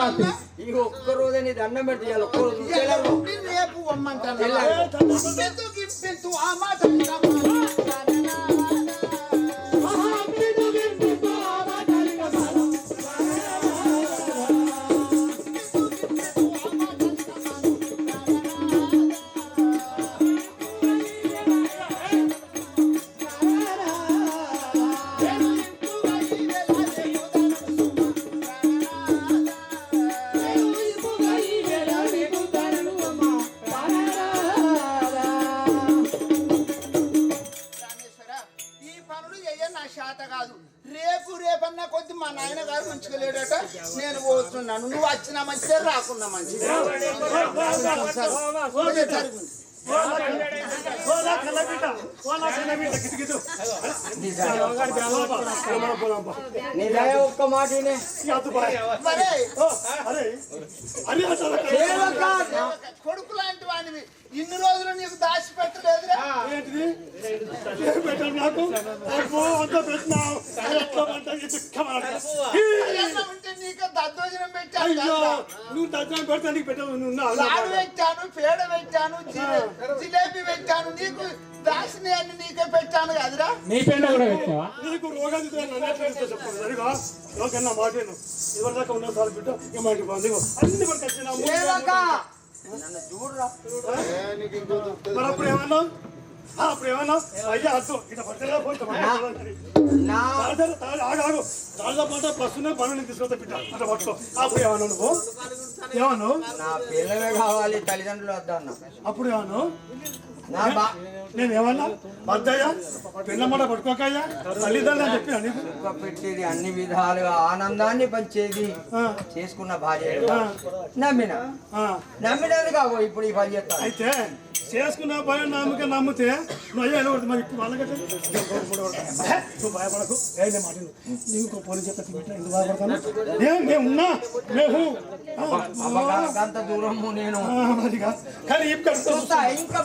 శివరాత్రి ఈ ఒక్క రోజే నీ దండం తెల్లారు. రేపు ఆ మాట మంచిదే రాకున్నా మంచిదే. ఒక్క మాట కొడుకు లాంటి వాడివి. ఇన్ని రోజులు నీకు దాచి ఉంటే నీకు పెట్టాను కదా. నువ్వు దర్శనం పెడతా నీకు ఉన్నావు. లాడు పెట్టాను పేడ పెట్టాను జిలే- జిలేబీ పెట్టాను నీకు దాసిని అన్ని నీకే పెట్టాను కదరా నీ పెండ కూడా పెట్టావా నీకు రోగాలు నన్ను ఎట్లా ఇస్తా చెప్పు సరిగా లోకన్నా మాటేను ఎవరి దాకా ఉన్న సార్ బిడ్డ ఇక మా ఇంటికి పో. ఇదిగో, అన్ని. నన్ను చూడురా. మరి అప్పుడు ఆ, అప్పుడు ఏమన్నావు అయ్యా అర్థం ఇట్లా పట్టేలా పోయి నా ఆగు ఆగు. దానితో పాటు ప్రస్తుతం పనులు తీసుకొస్తా బిడ్డ. అట్లా పట్టుకో. అప్పుడు ఏమన్నావు నువ్వు ఏమన్నావు నా పిల్లలే కావాలి తల్లిదండ్రులు అప్పుడు నేను ఏమన్నా? వద్దయ్యా పిల్లమాట పట్టుకోకయ్యా? తల్లిదండ్రులు అని చెప్పినా నీకు? సుఖ పెట్టేది అన్ని విధాలుగా ఆనందాన్ని పంచేది చేసుకున్న భార్య. నమ్మిన. నమ్మినది కావు ఇప్పుడు ఈ పని చేస్తాను. అయితే చేసుకున్న భయం నమ్మకం నమ్మితే నువ్వు అయ్యా ఎలా మరి ఇప్పుడు వాళ్ళకంటే నువ్వు భయపడకు. ఏ మాట. నీకు ఇంకో పోలీస్ ఎందుకు భయపడతాను? ఏ మేము ఉన్నా? మేము దూరము నేను. కానీ ఇప్పుడు చూస్తా ఇంకా.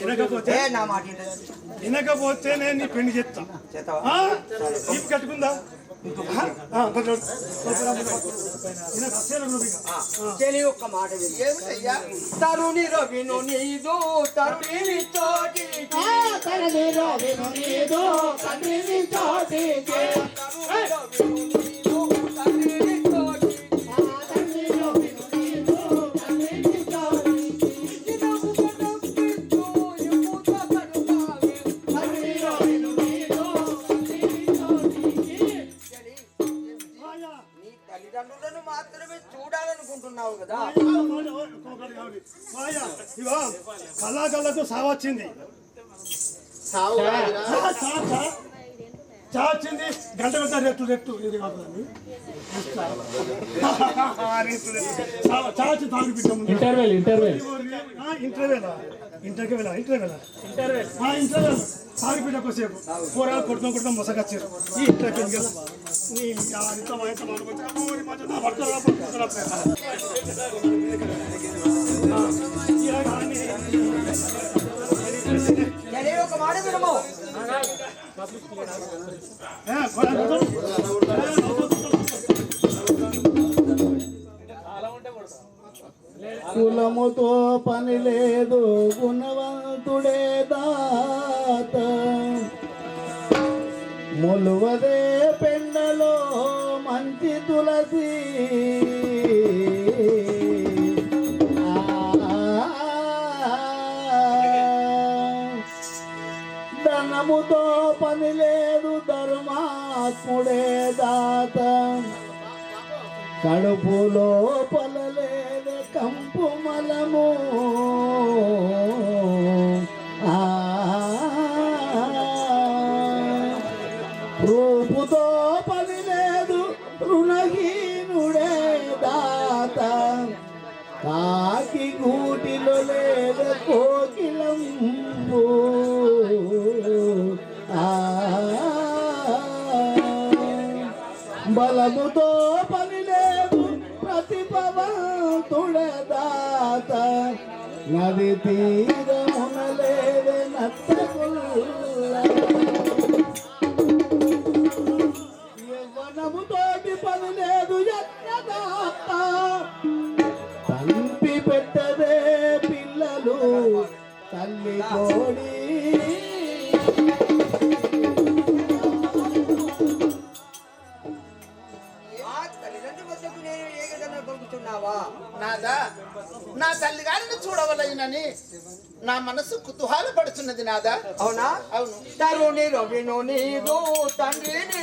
వినకపోతే? ఏ నా మాట వింటది. వినకపోతే నేను నీ పెళ్ళి చెప్తా చేస్తావా? ఆ? ఇప్పు కట్టుకుందా? ఆ? ఒక్క మాట తరుణి రవిను నీదు తరుణి తోటి నీదు కళాకళకు సావచ్చింది సావు కాదురా. చా వచ్చింది. గంట గంట రెట్టు రెట్టు ఇది కాదు చా వచ్చి తాగి ఇంటర్వెల్ ఇంటర్వెల్ ఇంటర్వ్యూలా ఇంటర్కి వెళ్ళా ఇంటర్వ్యూలా ఇంటర్వ్యూ ఇంటర్వ్యూ తాగి పెట్ట కొద్దిసేపు. కూరగాయలు కొడుతాం కొడుతాం మొసగచ్చారు. ఈ ఇంటర్వ్యూ కదా నీ ఇంత మా ఇంత మానుకొచ్చి కులముతో పని లేదు. కడుపులో పొలలేని కంపు మలము. జ్ఞానముతోటి పని లేదు యజ్ఞదాత తంపి పెట్టదే పిల్లలు తల్లి కోడి. నాదా నా తల్లి గారిని చూడవలగినని నా మనసు కుతూహాల పడుతున్నది నాదా. అవునా? అవును. తరుణి రవిను నీరు తండ్రిని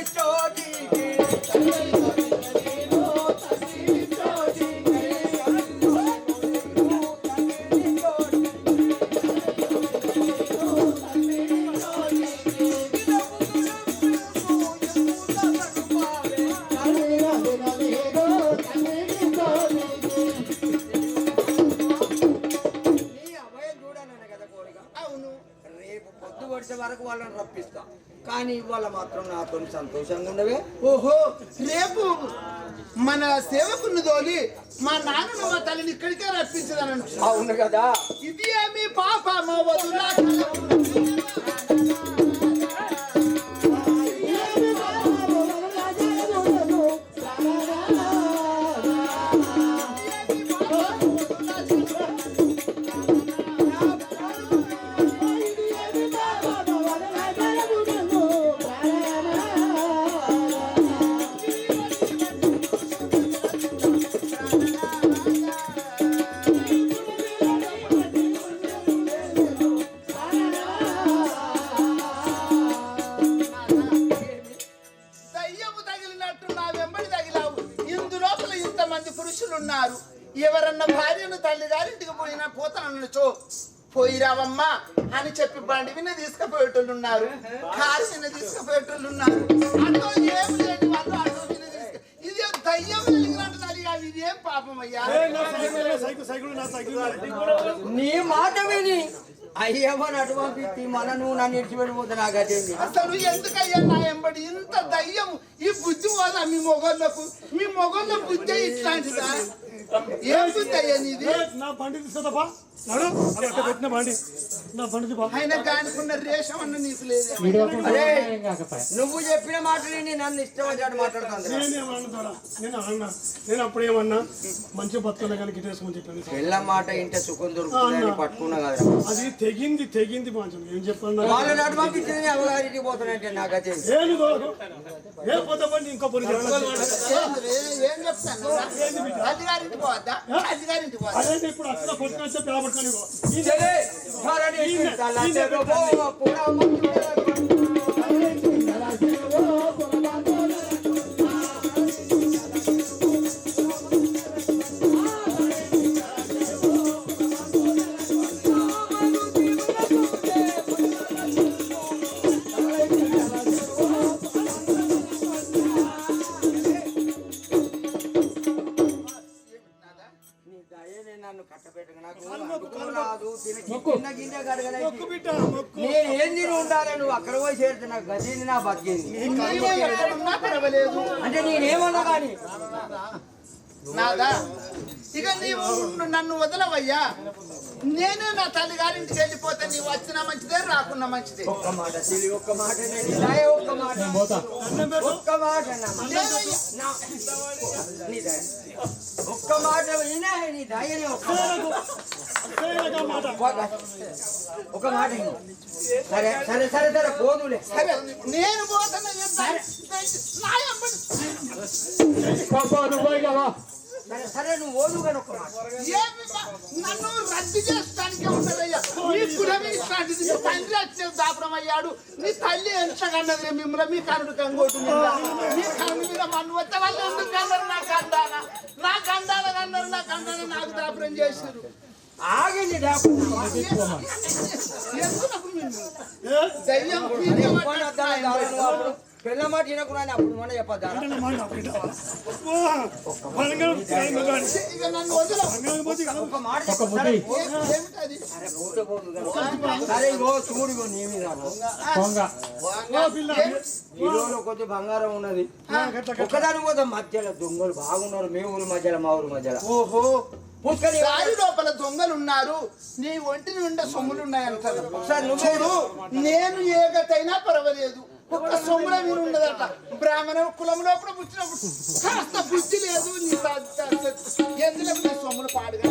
రప్పిస్తా. కానీ ఇవాళ మాత్రం నాతో సంతోషంగా ఉండవే. ఓహో రేపు మన సేవకుని తోలి మా నాన్నను మా తల్లిని ఇక్కడికే రప్పించదనను అవును కదా. ఇది ఏమి పాప మా వదులా పోయిరావమ్మా అని చెప్పి బండి విన తీసుకుపోయేటోళ్ళు ఉన్నారు కారు విన తీసుకుపోయేటోళ్ళు ఉన్నారు అటో ఏం లేని వాళ్ళు అటో విన తీసుకు ఇది దయ్యం ఇది ఏం పాపం అయ్యా నా మాట విని అయ్యమ్మని అటు పంపిస్తే మన నువ్వు నన్ను ఇడిచిపెట్టిపోతే నాకు అదేంది అసలు ఎందుకయ్యా నా ఎంబడి ఇంత దయ్యం ఈ బుద్ధి పోదా మీ మొగళ్ళకు మీ మొగళ్ళ బుద్ధి ఇట్లాంటిదా? నా బండి నడు అది పెట్టిన బండి. నా బండి నీకు లేదు. నువ్వు చెప్పిన మాట విని నన్ను ఇష్టం వచ్చాడు ద్వారా నేను అన్నా. నేను అప్పుడేమన్నా మంచిగా బతుకున్నా కానీ గిట్టేసుకొని చెప్పాను పిల్ల మాట ఇంటే సుఖం దొరుకుతుందని పట్టుకున్నా కదా అది తెగింది తెగింది మంచం ఏం చెప్పాను వాళ్ళు నటు పంపించింది అవగారికి పోతానంటే నాకు ఏ పోతే ఇంకో? ఏం చెప్తాను? పోవద్దా అధిగారింటి పోవద్దా అదే ఇప్పుడు అక్కడ కొట్టుకొని చెప్పి పట్టుకొని నేను ఏం తిని ఉండాలి నువ్వు అక్కడ పోయి చేరితే నాకు గదిని నా బతికింది. అంటే నేనేమన్నా కానీ నాదా? ఇక నీవు నన్ను వదలవయ్యా. నేనే నా తల్లి గారింటికి వెళ్ళిపోతే నీవు వచ్చినా మంచిదే రాకున్నా మంచిదే. ఒక్క మాట తెలియ ఒక్క మాట ఒక్క మాట. ఒక్క మాట ఒక్క మాట వినే నీ దయని ఒక్క మాట. ఒక-. సరే సరే సరే సరే పోదులే సరే నేను పోతాను నా ఎంబడి సరే నువ్వు ఓదు కానీ మాట. నన్ను రద్దు చేస్తానికే ఉన్నదయ్యా నీ కులమే ఇట్లాంటిది. నీ తండ్రి వచ్చే దాపరం అయ్యాడు. నీ తల్లి ఎంత కన్నది మిమ్మల్ని. మీ కనుడు కంగోటు మీద. మీ కన్ను మీద మన్ను వచ్చే వాళ్ళు ఎందుకు కన్నారు నా కందాన నా కందాన కన్నారు నా కందాన నాకు దాపరం చేశారు. ఆగింది లేకుండా పిల్ల మాట వినకుండా అప్పుడు మన చెప్పద్దా? కొద్ది బంగారం ఉన్నది. ఒక్కదాని పోతే మధ్యలో. దొంగలు బాగున్నారు. మీ ఊరి మధ్యలో మా ఊరి మధ్యలో. ఓహో. దారి లోపల దొంగలు ఉన్నారు నీ ఒంటి నిండా సొమ్ములు ఉన్నాయంటారు చూడు నేను ఏ గతైనా పర్వాలేదు. ఒక్క సొమ్మున మీరు ఉండదట బ్రాహ్మణ కులం లోపల పుచ్చినప్పుడు కాస్త బుద్ధి లేదు నీ త- త- ఎందులో సొమ్ములు పాడుగా?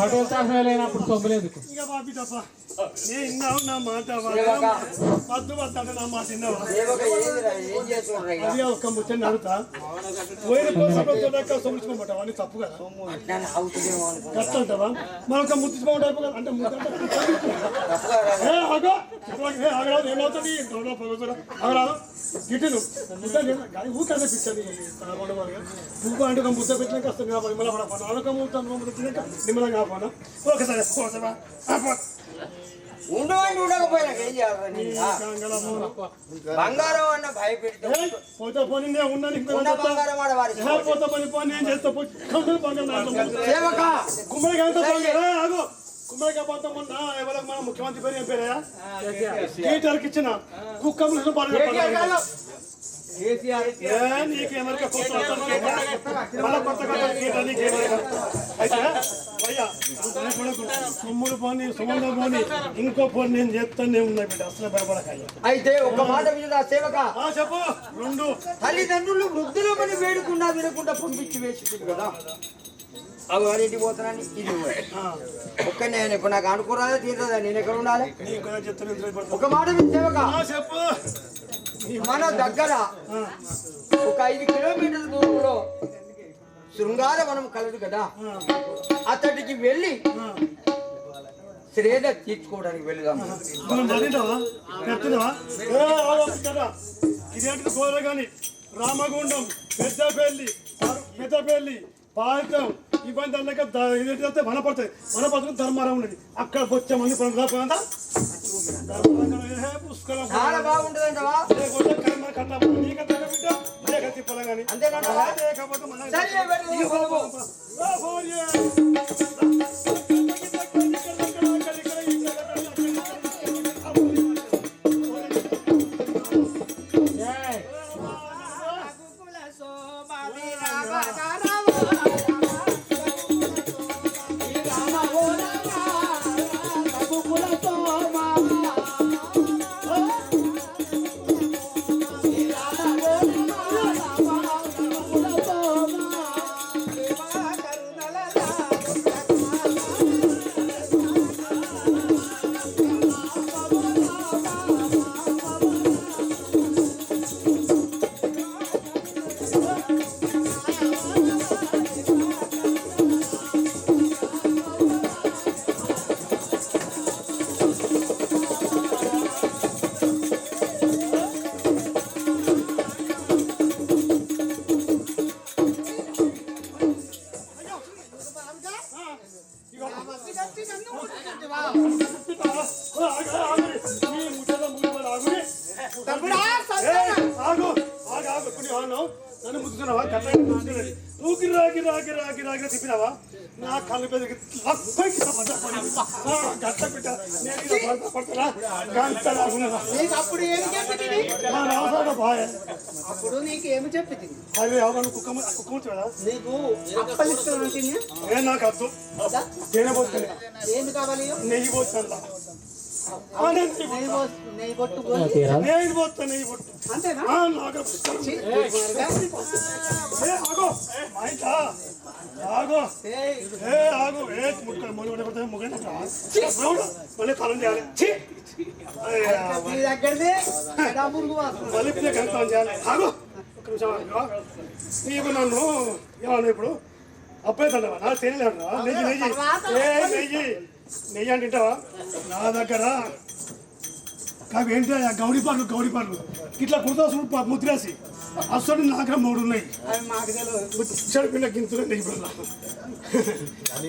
పటోల్ తాసమే లేనప్పుడు సొమ్ములేదు ఇక బాబి తప్ప. నేను విన్నావు నా మాట వద్దు అంటే నా మాట ఏం? అది ఒక్క ముచ్చని అడుగుతా పోయిన కోసం సొమ్ముకోమంటావా అని తప్పు కదా? కష్టం అంటావా? మనొక ముద్దించుకోమంటే అయిపోతుంది అంటే ముద్ద అంటే తప్పుగా ఏ ఆగో. ఏ ఆగరాదు. ఏమవుతుంది రోడ్లో కానీ ఊరికే పిచ్చని నువ్వు అంటే ఒక ముద్ద పెట్టినాక వస్తుంది కాబట్టి మళ్ళీ ముద్ద తిన్నాక నిమ్మలంగా ఆపానా ఒకసారి పోతావా ఆపా. ఉండవండి ఉండకపోయినా ఏం చేయాలి. బంగారం అన్న భయపెడితే పోతే పోనీ నేను ఉన్నాను బంగారం వారి పోతే పోనీ పోనీ నేను చేస్తా పోయి బంగారం సేవక! కుమ్మడికాయ పోతాం మొన్న ఎవరికి మన ముఖ్యమంత్రి పేరు ఏం పేరయ్యా ఇచ్చిన నీకేమరిక అయ్యా సొమ్ములు పోని సొమ్ములు పోని ఇంకో పోని నేను చెప్తానే ఉన్నాయి బిడ్డ అసలు భయపడకయ్యా. అయితే ఒక మాట సేవక. ఆ చెప్పు. రెండు. తల్లిదండ్రులు వృద్ధులమని వేడుకున్నా వినకుండా పంపించి వేసి కదా. అవి వారింటికి పోతున్నాను ఇది ఒక్క నేను ఇప్పుడు నాకు అనుకున్నదా తీరదా నేను ఎక్కడ ఉండాలి. ఒక మాట చెప్పు. మన దగ్గర ఒక ఐదు కిలోమీటర్ల దూరంలో శృంగారవనం కలదు కదా? అతడికి వెళ్ళి. శ్రేద తీర్చుకోవడానికి వెళదాం. రామగుండం పెద్దపల్లి పెద్దపల్లి పాలితం ఇబ్బంది అన్నాక ఇదేంటి వస్తే వనపడతాయి వనపడతాం ధర్మారం ఉన్నది. అక్కడ వచ్చే మంది పుష్కరం చాలా బాగుంటుందంటవా? కట్ట నీకంటే బిడ్డ. కానీ. తిప్పినావా నా కళ్ళు మీద గట్ట పెట్ట నేను ఇలా పడతా పడతారా గంట రాకున్నదా నీకు అప్పుడు ఏమి చెప్పింది నా రాసాడు బాయ్ అప్పుడు నీకు ఏమి చెప్పింది అవి ఎవరు కుక్క ము- కుక్క ముచ్చు కదా నీకు అప్పలిస్తాను ఏ నాకు అద్దు తేనె పోతుంది ఏంది కావాలి నెయ్యి పోతుంది నెయ్యి పో- నెయ్యి కొట్టు నెయ్యి పోతా నెయ్యి పొట్టు అంతేనా ఆ, నాకు ఏ ఆగో. ఏ ఏ ముగ్గ మళ్ళీ తలం చేయాలి. మళ్ళీ ఆగు. ఒక్క నిమిషం ఆగు. నీకు నన్ను ఏమన్నా ఇప్పుడు. అబ్బాయి తండవా నా తెలియదు నెయ్యి నెయ్యి. ఏ నెయ్యి. నెయ్యి అంటే తింటావా నా దగ్గర ఏంటి? ఆ గౌరీ పాటలు గౌరీ పాటలు. ఇట్లా కుర్తా సూట్ ముద్రేసి. అసలు నా దగ్గర మూడు ఉన్నాయి అవి మాకు తెలియదు చెడు పిల్ల గింతులు నెయ్యి పిల్ల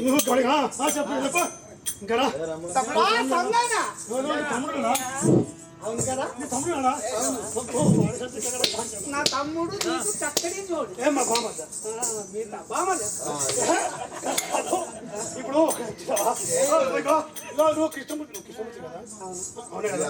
నువ్వు ఆ, చెప్పు చెప్పు? నీ తమ్ముడు నీకు చూడు ఏం మా మీరు నా ఇప్పుడు నువ్వు కృష్ణమూర్తి నువ్వు కృష్ణమూర్తి కదా? అవునే. కదా?